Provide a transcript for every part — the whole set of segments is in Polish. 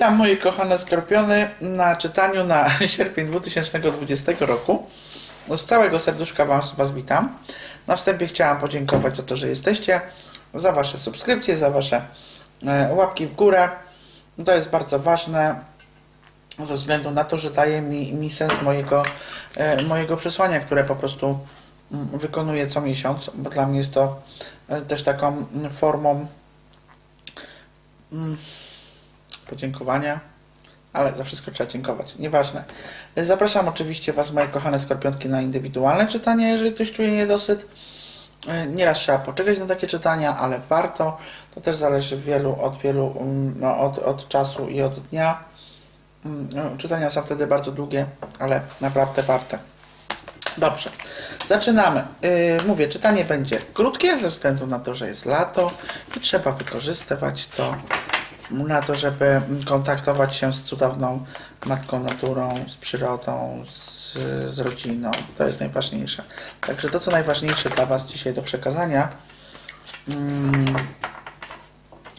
Witam moje kochane skorpiony na czytaniu na sierpień 2020 roku. Z całego serduszka was, was witam. Na wstępie chciałam podziękować za to, że jesteście, za Wasze subskrypcje, za Wasze e, łapki w górę. To jest bardzo ważne ze względu na to, że daje mi, mi sens mojego, e, mojego przesłania, które po prostu mm, wykonuję co miesiąc, bo dla mnie jest to e, też taką formą mm, podziękowania, ale za wszystko trzeba dziękować, nieważne. Zapraszam oczywiście Was, moje kochane skorpionki, na indywidualne czytania, jeżeli ktoś czuje niedosyt. Nieraz trzeba poczekać na takie czytania, ale warto. To też zależy wielu, od wielu, mm, no, od, od czasu i od dnia. Mm, Czytania są wtedy bardzo długie, ale naprawdę warte. Dobrze, zaczynamy. Yy, mówię, czytanie będzie krótkie ze względu na to, że jest lato i trzeba wykorzystywać to na to, żeby kontaktować się z cudowną matką naturą, z przyrodą, z, z rodziną. To jest najważniejsze. Także to, co najważniejsze dla Was dzisiaj do przekazania, mm,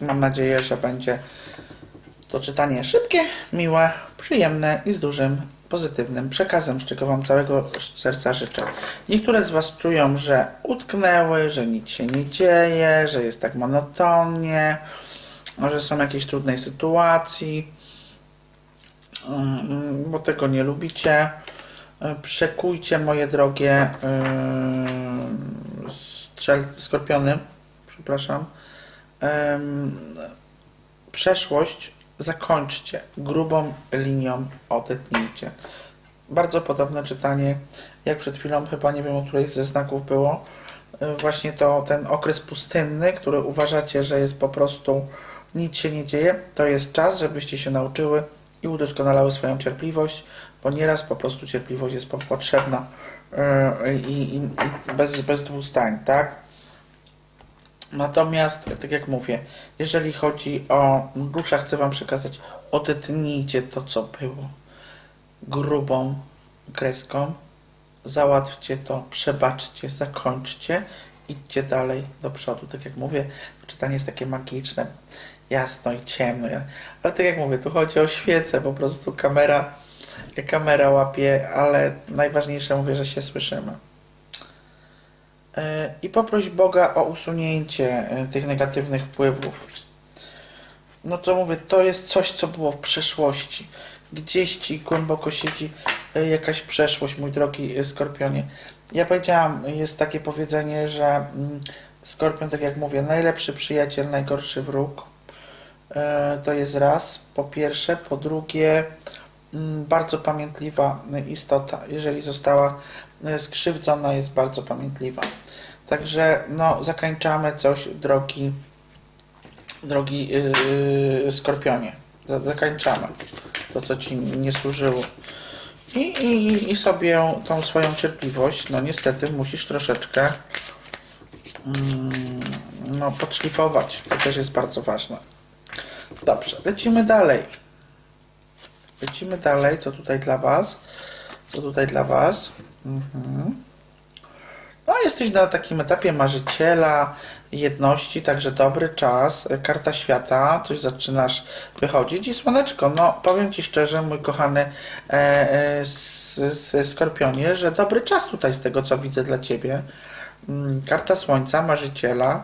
mam nadzieję, że będzie to czytanie szybkie, miłe, przyjemne i z dużym pozytywnym przekazem, z czego Wam całego serca życzę. Niektóre z Was czują, że utknęły, że nic się nie dzieje, że jest tak monotonnie, że są jakieś trudnej sytuacji, mm, bo tego nie lubicie. E, Przekujcie, moje drogie yy, strzel, skorpiony, przepraszam. Em, przeszłość zakończcie grubą linią odetnijcie. Bardzo podobne czytanie, jak przed chwilą, chyba nie wiem, o której ze znaków było. Właśnie to ten okres pustynny, który uważacie, że jest po prostu nic się nie dzieje, to jest czas, żebyście się nauczyły i udoskonalały swoją cierpliwość, bo nieraz po prostu cierpliwość jest po- potrzebna y, i, i, i bez, bez dwóch zdań, tak? Natomiast, tak jak mówię, jeżeli chodzi o dusza, chcę Wam przekazać, odetnijcie to, co było. Grubą kreską, załatwcie to, przebaczcie, zakończcie, idźcie dalej do przodu. Tak jak mówię, czytanie jest takie magiczne, jasno i ciemno, ale tak jak mówię, tu chodzi o świecę, po prostu kamera, kamera łapie, ale najważniejsze mówię, że się słyszymy. E, i poproś Boga o usunięcie e, tych negatywnych wpływów. No to mówię, to jest coś, co było w przeszłości. Gdzieś ci głęboko siedzi e, jakaś przeszłość, mój drogi skorpionie. Ja powiedziałam, jest takie powiedzenie, że mm, skorpion, tak jak mówię, najlepszy przyjaciel, najgorszy wróg. E, To jest raz, po pierwsze. Po drugie, mm, bardzo pamiętliwa istota. Jeżeli została e, skrzywdzona, jest bardzo pamiętliwa. Także no, zakańczamy coś, drogi, drogi yy, skorpionie. Za- Zakańczamy to, co ci nie służyło. I, i, I sobie tą swoją cierpliwość, no niestety, musisz troszeczkę mm, no, podszlifować. To też jest bardzo ważne. Dobrze, lecimy dalej. Lecimy dalej. Co tutaj dla Was? Co tutaj dla Was? Mhm. No, jesteś na takim etapie marzyciela, jedności, także dobry czas. Karta świata, coś zaczynasz wychodzić i słoneczko. No, powiem Ci szczerze, mój kochany e, e, s, s, skorpionie, że dobry czas tutaj z tego, co widzę dla Ciebie. Mm, Karta słońca, marzyciela.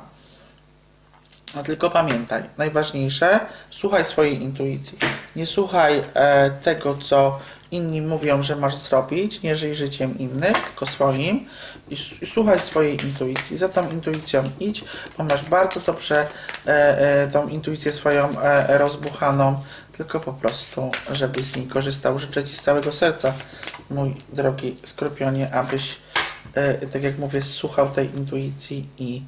A tylko pamiętaj, najważniejsze, słuchaj swojej intuicji. Nie słuchaj e, tego, co inni mówią, że masz zrobić, nie żyj życiem innych, tylko swoim. I, i słuchaj swojej intuicji. Za tą intuicją idź, bo masz bardzo dobrze e, e, tą intuicję swoją e, rozbuchaną, tylko po prostu, żebyś z niej korzystał. Życzę Ci z całego serca, mój drogi skorpionie, abyś, e, tak jak mówię, słuchał tej intuicji i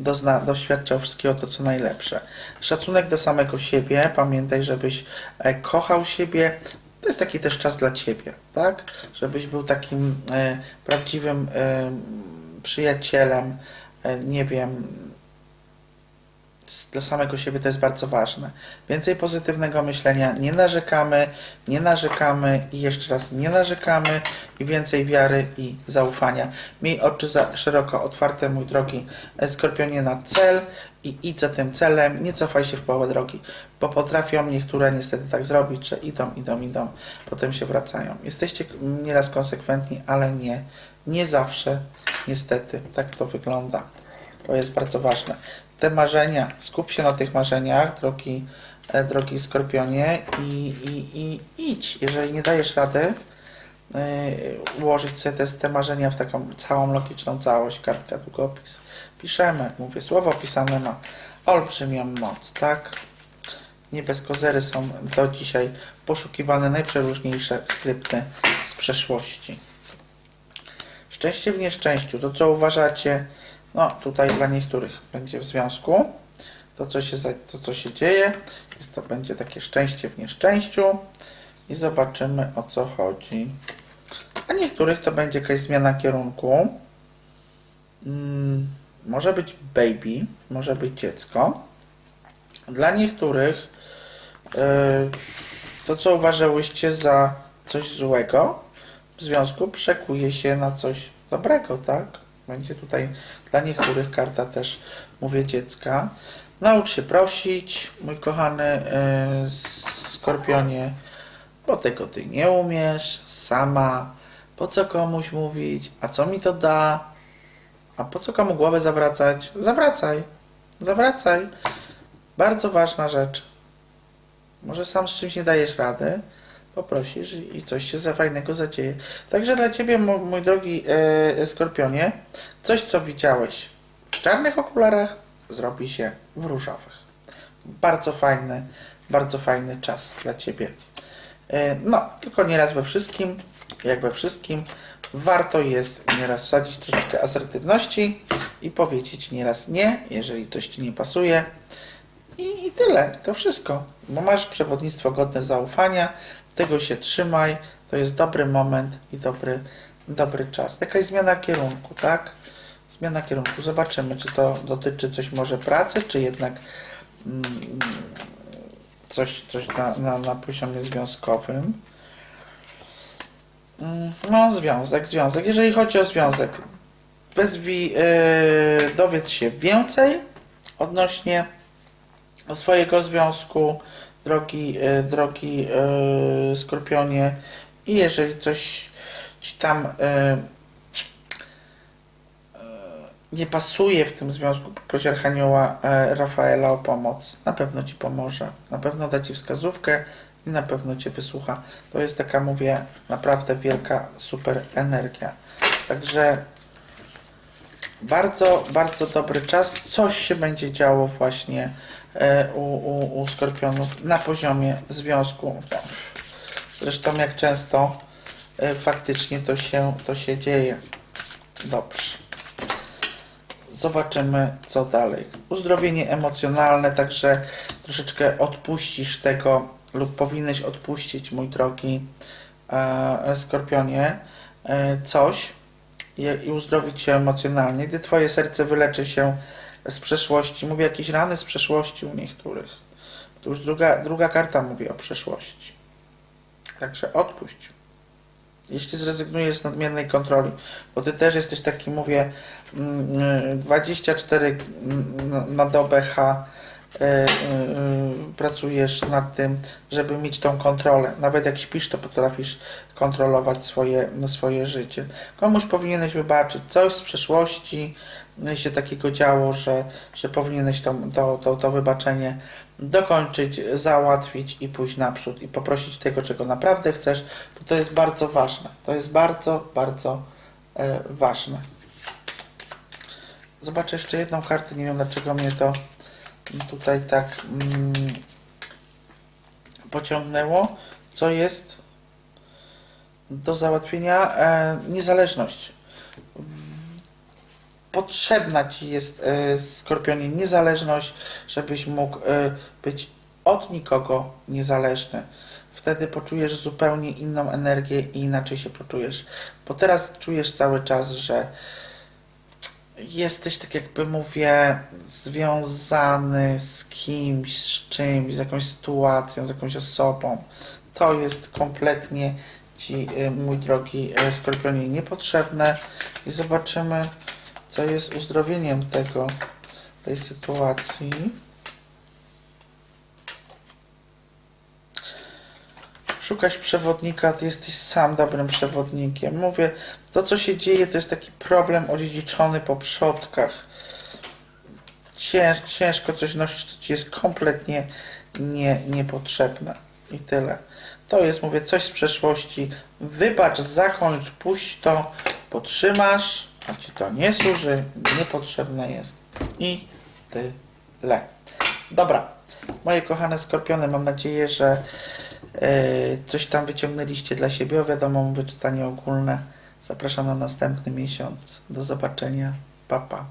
dozna, doświadczał wszystkiego to, co najlepsze. Szacunek do samego siebie, pamiętaj, żebyś e, kochał siebie. To jest taki też czas dla Ciebie, tak? Żebyś był takim e, prawdziwym e, przyjacielem, e, nie wiem, dla samego siebie to jest bardzo ważne. Więcej pozytywnego myślenia, nie narzekamy, nie narzekamy i jeszcze raz nie narzekamy i więcej wiary i zaufania. Miej oczy za szeroko otwarte, mój drogi e, skorpionie, na cel i idź za tym celem, nie cofaj się w połowę drogi, bo potrafią niektóre niestety tak zrobić, że idą, idą, idą, potem się wracają. Jesteście nieraz konsekwentni, ale nie, nie zawsze, niestety, tak to wygląda. To jest bardzo ważne. Te marzenia, skup się na tych marzeniach, drogi, e, drogi Skorpionie i, i, i idź. Jeżeli nie dajesz rady, y, ułożyć sobie te, te marzenia w taką całą logiczną całość, kartka, długopis. Piszemy, mówię, słowo pisane ma olbrzymią moc, tak? Nie bez kozery są do dzisiaj poszukiwane najprzeróżniejsze skrypty z przeszłości. Szczęście w nieszczęściu, to co uważacie, no tutaj dla niektórych będzie w związku, to co się, to, co się dzieje, jest to będzie takie szczęście w nieszczęściu i zobaczymy o co chodzi. A niektórych to będzie jakaś zmiana kierunku. Mm, może być baby, może być dziecko. Dla niektórych yy, to, co uważałyście za coś złego, w związku przekuje się na coś dobrego, tak? Będzie tutaj dla niektórych karta też, mówię, dziecka. Naucz się prosić, mój kochany yy, Skorpionie, bo tego ty nie umiesz, sama. Po co komuś mówić? A co mi to da? A po co komu głowę zawracać? Zawracaj. Zawracaj. Bardzo ważna rzecz. Może sam z czymś nie dajesz rady, poprosisz i coś się za fajnego zadzieje. Także dla Ciebie, mój drogi e, Skorpionie, coś co widziałeś w czarnych okularach, zrobi się w różowych. Bardzo fajny, bardzo fajny czas dla Ciebie. E, No, tylko nieraz we wszystkim, jak we wszystkim, warto jest nieraz wsadzić troszeczkę asertywności i powiedzieć nieraz nie, jeżeli coś Ci nie pasuje. I, I tyle, to wszystko. Bo masz przewodnictwo godne zaufania, tego się trzymaj, to jest dobry moment i dobry, dobry czas. Jakaś zmiana kierunku, tak? Zmiana kierunku. Zobaczymy, czy to dotyczy coś może pracy, czy jednak mm, coś, coś na, na, na poziomie związkowym. Mm, No, związek, związek. Jeżeli chodzi o związek, wezwij, yy, dowiedz się więcej odnośnie swojego związku, drogi, yy, drogi yy, Skorpionie. I jeżeli coś ci tam yy, nie pasuje w tym związku, poproś Archanioła e, Rafaela o pomoc. Na pewno Ci pomoże. Na pewno da Ci wskazówkę i na pewno Cię wysłucha. To jest taka, mówię, naprawdę wielka, super energia. Także bardzo, bardzo dobry czas. Coś się będzie działo właśnie e, u, u, u Skorpionów na poziomie związku. Zresztą jak często e, faktycznie to się, to się dzieje. Dobrze. Zobaczymy, co dalej. Uzdrowienie emocjonalne, także troszeczkę odpuścisz tego, lub powinieneś odpuścić, mój drogi e, Skorpionie, e, coś i, uzdrowić się emocjonalnie, gdy Twoje serce wyleczy się z przeszłości. Mówię jakieś rany z przeszłości u niektórych. To już druga, druga karta mówi o przeszłości. Także odpuść. Jeśli zrezygnujesz z nadmiernej kontroli, bo ty też jesteś taki, mówię, mm, y, 24 na- dobę H pracujesz nad tym, żeby mieć tą kontrolę. Nawet jak śpisz, to potrafisz kontrolować swoje, swoje życie. Komuś powinieneś wybaczyć coś z przeszłości, y, się takiego działo, że, że powinieneś to, to, to, to wybaczenie dokończyć, załatwić i pójść naprzód i poprosić tego, czego naprawdę chcesz, bo to jest bardzo ważne. To jest bardzo, bardzo e, ważne. Zobaczę jeszcze jedną kartę, nie wiem dlaczego mnie to tutaj tak mm, pociągnęło, co jest do załatwienia e, niezależność. Potrzebna Ci jest, e, Skorpionie, niezależność, żebyś mógł e, być od nikogo niezależny. Wtedy poczujesz zupełnie inną energię i inaczej się poczujesz. Bo teraz czujesz cały czas, że jesteś, tak jakby mówię, związany z kimś, z czymś, z jakąś sytuacją, z jakąś osobą. To jest kompletnie Ci, y, mój drogi y, Skorpionie, niepotrzebne i zobaczymy, co jest uzdrowieniem tego, tej sytuacji. Szukać przewodnika, ty jesteś sam dobrym przewodnikiem. Mówię, to co się dzieje, to jest taki problem odziedziczony po przodkach. Cięż, ciężko coś nosić, co ci jest kompletnie nie, niepotrzebne. I tyle. To jest, mówię, coś z przeszłości. Wybacz, zakończ, puść to, potrzymasz, a ci to nie służy, niepotrzebne jest. I tyle. Dobra, moje kochane skorpiony, mam nadzieję, że coś tam wyciągnęliście dla siebie. Wiadomo, mówię czytanie ogólne. Zapraszam na następny miesiąc. Do zobaczenia. Pa, pa.